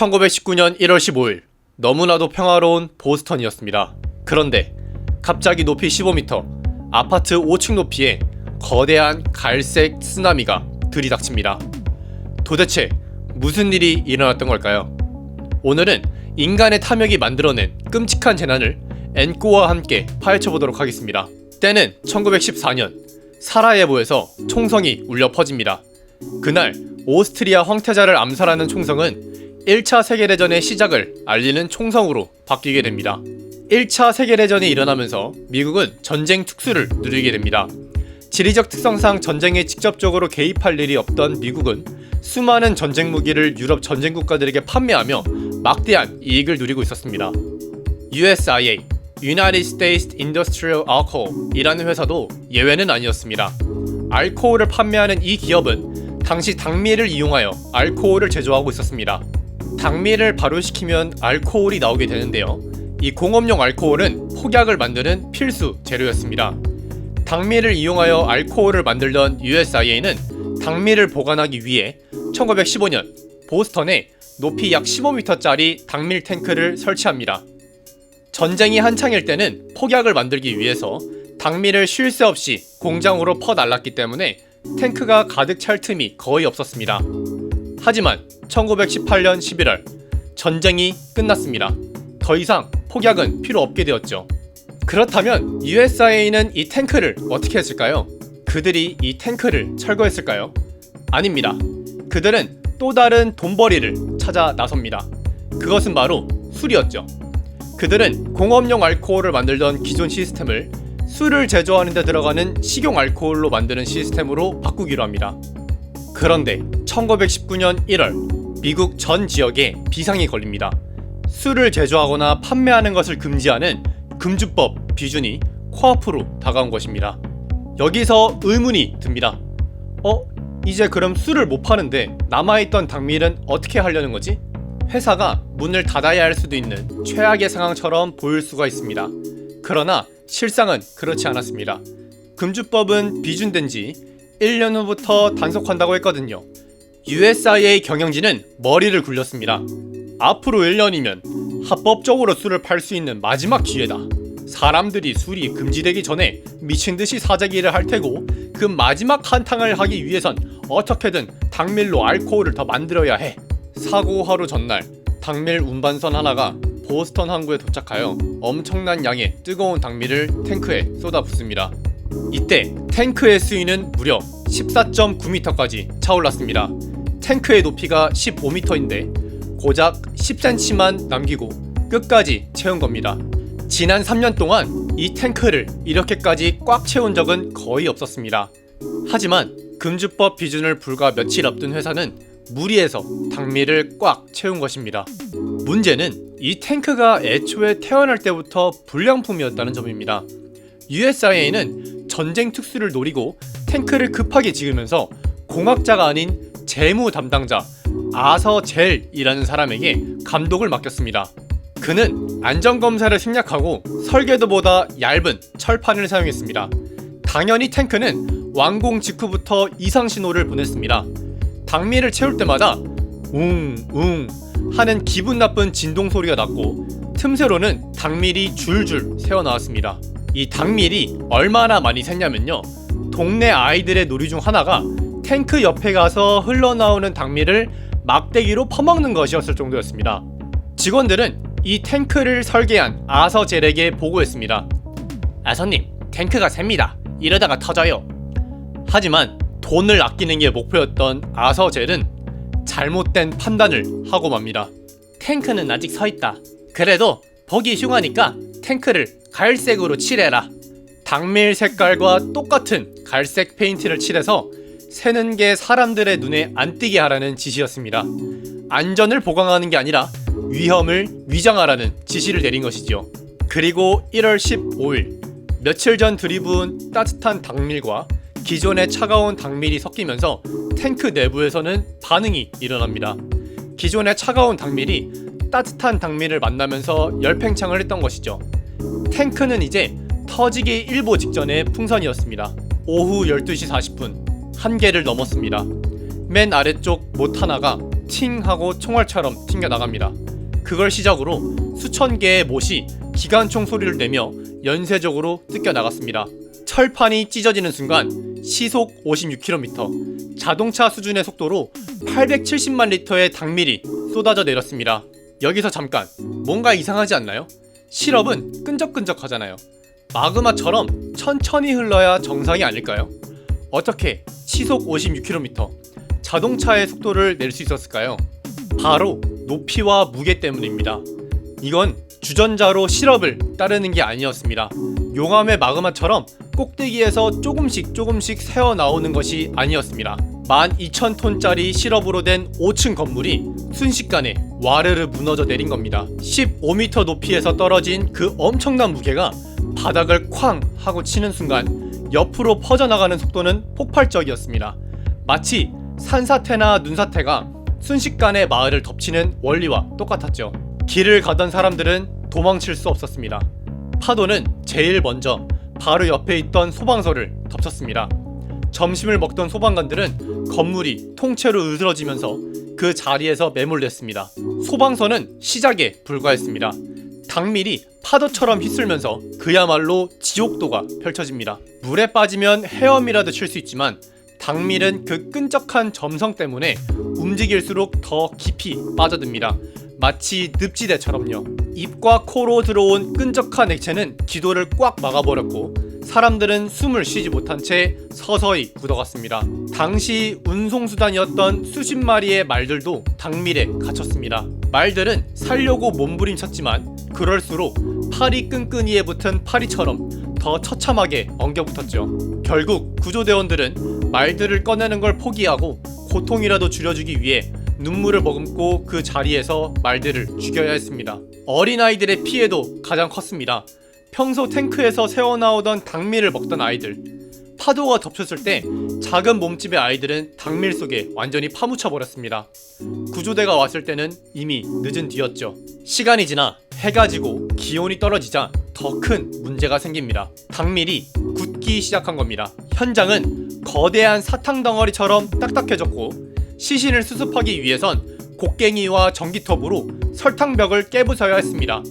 1919년 1월 15일 너무나도 평화로운 보스턴이었습니다. 그런데 갑자기 높이 15m, 아파트 5층 높이에 거대한 갈색 쓰나미가 들이닥칩니다. 도대체 무슨 일이 일어났던 걸까요? 오늘은 인간의 탐욕이 만들어낸 끔찍한 재난을 엔꼬와 함께 파헤쳐 보도록 하겠습니다. 때는 1914년 사라예보에서 총성이 울려 퍼집니다. 그날 오스트리아 황태자를 암살하는 총성은 1차 세계대전의 시작을 알리는 총성으로 바뀌게 됩니다. 1차 세계대전이 일어나면서 미국은 전쟁 특수를 누리게 됩니다. 지리적 특성상 전쟁에 직접적으로 개입할 일이 없던 미국은 수많은 전쟁 무기를 유럽 전쟁 국가들에게 판매하며 막대한 이익을 누리고 있었습니다. USIA United States Industrial Alcohol이라는 회사도 예외는 아니었습니다. 알코올을 판매하는 이 기업은 당시 당미를 이용하여 알코올을 제조하고 있었습니다. 당미를 발효시키면 알코올이 나오게 되는데요. 이 공업용 알코올은 폭약을 만드는 필수 재료였습니다. 당미를 이용하여 알코올을 만들던 USIA는 당미를 보관하기 위해 1915년 보스턴에 높이 약 15m짜리 당밀 탱크를 설치합니다. 전쟁이 한창일 때는 폭약을 만들기 위해서 당미를 쉴새 없이 공장으로 퍼날랐기 때문에 탱크가 가득 찰 틈이 거의 없었습니다. 하지만 1918년 11월 전쟁이 끝났습니다. 더 이상 폭약은 필요 없게 되었죠. 그렇다면 USIA는 이 탱크를 어떻게 했을까요? 그들이 이 탱크를 철거했을까요? 아닙니다. 그들은 또 다른 돈벌이를 찾아 나섭니다. 그것은 바로 술이었죠. 그들은 공업용 알코올을 만들던 기존 시스템을 술을 제조하는 데 들어가는 식용 알코올로 만드는 시스템으로 바꾸기로 합니다. 그런데 1919년 1월 미국 전 지역에 비상이 걸립니다. 술을 제조하거나 판매하는 것을 금지하는 금주법 비준이 코앞으로 다가온 것입니다. 여기서 의문이 듭니다. 어? 이제 그럼 술을 못 파는데 남아있던 당밀은 어떻게 하려는 거지? 회사가 문을 닫아야 할 수도 있는 최악의 상황처럼 보일 수가 있습니다. 그러나 실상은 그렇지 않았습니다. 금주법은 비준된 지 1년 후부터 단속한다고 했거든요. USIA 경영진은 머리를 굴렸습니다. 앞으로 1년이면 합법적으로 술을 팔 수 있는 마지막 기회다. 사람들이 술이 금지되기 전에 미친 듯이 사재기를 할 테고 그 마지막 한탕을 하기 위해선 어떻게든 당밀로 알코올을 더 만들어야 해. 사고 하루 전날 당밀 운반선 하나가 보스턴 항구에 도착하여 엄청난 양의 뜨거운 당밀을 탱크에 쏟아붓습니다. 이때 탱크의 수위는 무려 14.9m까지 차올랐습니다. 탱크의 높이가 15m인데 고작 10cm만 남기고 끝까지 채운 겁니다. 지난 3년 동안 이 탱크를 이렇게까지 꽉 채운 적은 거의 없었습니다. 하지만 금주법 비준을 불과 며칠 앞둔 회사는 무리해서 당미를 꽉 채운 것입니다. 문제는 이 탱크가 애초에 태어날 때부터 불량품이었다는 점입니다. USIA는 전쟁 특수를 노리고 탱크를 급하게 지으면서 공학자가 아닌 재무 담당자 아서 젤이라는 사람에게 감독을 맡겼습니다. 그는 안전검사를 생략하고 설계도보다 얇은 철판을 사용했습니다. 당연히 탱크는 완공 직후부터 이상 신호를 보냈습니다. 당미를 채울 때마다 웅웅 하는 기분 나쁜 진동 소리가 났고 틈새로는 당밀이 줄줄 새어나왔습니다. 이 당밀이 얼마나 많이 샜냐면요. 동네 아이들의 놀이 중 하나가 탱크 옆에 가서 흘러나오는 당밀을 막대기로 퍼먹는 것이었을 정도였습니다. 직원들은 이 탱크를 설계한 아서젤에게 보고했습니다. 아서님, 탱크가 셉니다. 이러다가 터져요. 하지만 돈을 아끼는 게 목표였던 아서 젤은 잘못된 판단을 하고 맙니다. 탱크는 아직 서 있다. 그래도 보기 흉하니까 탱크를 갈색으로 칠해라. 당밀 색깔과 똑같은 갈색 페인트를 칠해서 새는 게 사람들의 눈에 안 띄게 하라는 지시였습니다. 안전을 보강하는 게 아니라 위험을 위장하라는 지시를 내린 것이죠. 그리고 1월 15일 며칠 전 들이부은 따뜻한 당밀과 기존의 차가운 당밀이 섞이면서 탱크 내부에서는 반응이 일어납니다. 기존의 차가운 당밀이 따뜻한 당밀을 만나면서 열팽창을 했던 것이죠. 탱크는 이제 터지기 일보 직전의 풍선이었습니다. 오후 12시 40분 한계를 넘었습니다. 맨 아래쪽 못 하나가 팅 하고 총알처럼 튕겨 나갑니다. 그걸 시작으로 수천 개의 못이 기관총 소리를 내며 연쇄적으로 뜯겨 나갔습니다. 철판이 찢어지는 순간 시속 56km, 자동차 수준의 속도로 870만 리터의 당밀이 쏟아져 내렸습니다. 여기서 잠깐 뭔가 이상하지 않나요? 시럽은 끈적끈적하잖아요. 마그마처럼 천천히 흘러야 정상이 아닐까요? 어떻게 시속 56km 자동차의 속도를 낼 수 있었을까요? 바로 높이와 무게 때문입니다. 이건 주전자로 시럽을 따르는 게 아니었습니다. 용암의 마그마처럼 꼭대기에서 조금씩 조금씩 새어 나오는 것이 아니었습니다. 12,000톤짜리 시럽으로 된 5층 건물이 순식간에 와르르 무너져 내린 겁니다. 15m 높이에서 떨어진 그 엄청난 무게가 바닥을 쾅 하고 치는 순간 옆으로 퍼져나가는 속도는 폭발적이었습니다. 마치 산사태나 눈사태가 순식간에 마을을 덮치는 원리와 똑같았죠. 길을 가던 사람들은 도망칠 수 없었습니다. 파도는 제일 먼저 바로 옆에 있던 소방서를 덮쳤습니다. 점심을 먹던 소방관들은 건물이 통째로 으스러지면서 그 자리에서 매몰됐습니다. 소방서는 시작에 불과했습니다. 당밀이 파도처럼 휩쓸면서 그야말로 지옥도가 펼쳐집니다. 물에 빠지면 헤엄이라도 칠 수 있지만 당밀은 그 끈적한 점성 때문에 움직일수록 더 깊이 빠져듭니다. 마치 늪지대처럼요. 입과 코로 들어온 끈적한 액체는 기도를 꽉 막아버렸고 사람들은 숨을 쉬지 못한 채 서서히 굳어갔습니다. 당시 운송수단이었던 수십 마리의 말들도 당밀에 갇혔습니다. 말들은 살려고 몸부림쳤지만 그럴수록 팔이 끈끈이에 붙은 파리처럼 더 처참하게 엉겨붙었죠. 결국 구조대원들은 말들을 꺼내는 걸 포기하고 고통이라도 줄여주기 위해 눈물을 머금고 그 자리에서 말들을 죽여야 했습니다. 어린아이들의 피해도 가장 컸습니다. 평소 탱크에서 새어나오던 당밀을 먹던 아이들. 파도가 덮쳤을 때 작은 몸집의 아이들은 당밀 속에 완전히 파묻혀 버렸습니다. 구조대가 왔을 때는 이미 늦은 뒤였죠. 시간이 지나 해가 지고 기온이 떨어지자 더 큰 문제가 생깁니다. 당밀이 굳기 시작한 겁니다. 현장은 거대한 사탕 덩어리처럼 딱딱해졌고 시신을 수습하기 위해선 곡괭이와 전기톱으로 설탕벽을 깨부숴야 했습니다.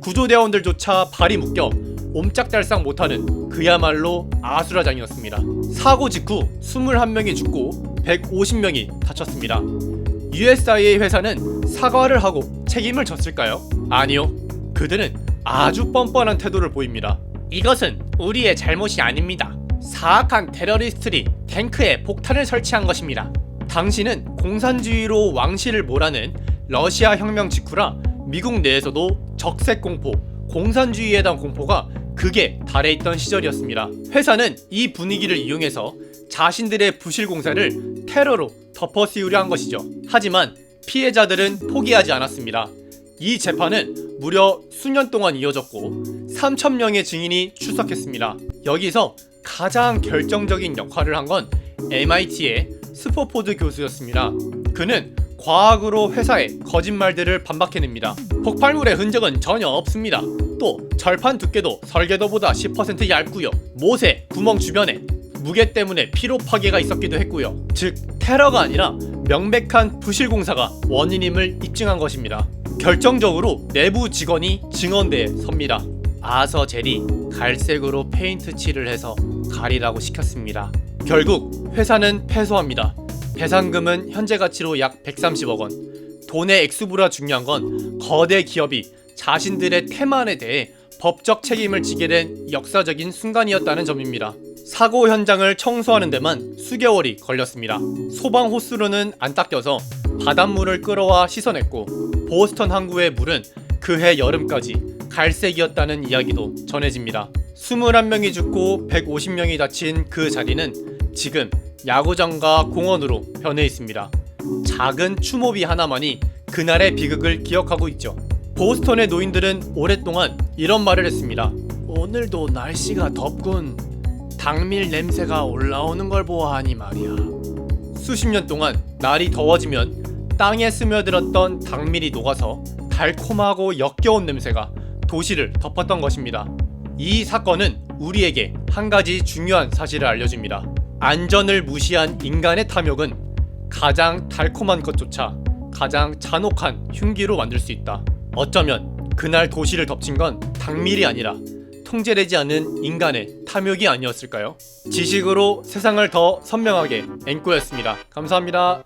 구조대원들조차 발이 묶여 옴짝달싹 못하는 그야말로 아수라장이었습니다. 사고 직후 21명이 죽고 150명이 다쳤습니다. USIA 회사는 사과를 하고 책임을 졌을까요? 아니요. 그들은 아주 뻔뻔한 태도를 보입니다. 이것은 우리의 잘못이 아닙니다. 사악한 테러리스트들이 탱크에 폭탄을 설치한 것입니다. 당신은 공산주의로 왕실을 몰아낸 러시아 혁명 직후라 미국 내에서도 적색 공포, 공산주의에 대한 공포가 극에 달해 있던 시절이었습니다. 회사는 이 분위기를 이용해서 자신들의 부실 공사를 테러로 덮어씌우려 한 것이죠. 하지만 피해자들은 포기하지 않았습니다. 이 재판은 무려 수년 동안 이어졌고 3천 명의 증인이 출석했습니다. 여기서 가장 결정적인 역할을 한 건 MIT의 스포포드 교수였습니다. 그는 과학으로 회사의 거짓말들을 반박해냅니다. 폭발물의 흔적은 전혀 없습니다. 또 절판 두께도 설계도보다 10% 얇고요. 못의 구멍 주변에 무게 때문에 피로 파괴가 있었기도 했고요. 즉 테러가 아니라 명백한 부실 공사가 원인임을 입증한 것입니다. 결정적으로 내부 직원이 증언대에 섭니다. 아서 젤이 갈색으로 페인트 칠을 해서 가리라고 시켰습니다. 결국 회사는 패소합니다. 배상금은 현재 가치로 약 130억 원. 돈의 액수보다 중요한 건 거대 기업이 자신들의 태만에 대해 법적 책임을 지게 된 역사적인 순간이었다는 점입니다. 사고 현장을 청소하는 데만 수개월이 걸렸습니다. 소방 호스로는 안 닦여서 바닷물을 끌어와 씻어냈고 보스턴 항구의 물은 그해 여름까지 갈색이었다는 이야기도 전해집니다. 21명이 죽고 150명이 다친 그 자리는 지금 야구장과 공원으로 변해 있습니다. 작은 추모비 하나만이 그날의 비극을 기억하고 있죠. 보스턴의 노인들은 오랫동안 이런 말을 했습니다. 오늘도 날씨가 덥군. 당밀 냄새가 올라오는 걸 보아하니 말이야. 수십 년 동안 날이 더워지면 땅에 스며들었던 당밀이 녹아서 달콤하고 역겨운 냄새가 도시를 덮었던 것입니다. 이 사건은 우리에게 한 가지 중요한 사실을 알려줍니다. 안전을 무시한 인간의 탐욕은 가장 달콤한 것조차 가장 잔혹한 흉기로 만들 수 있다. 어쩌면 그날 도시를 덮친 건 당밀이 아니라 통제되지 않은 인간의 탐욕이 아니었을까요? 지식으로 세상을 더 선명하게 앵꼬였습니다. 감사합니다.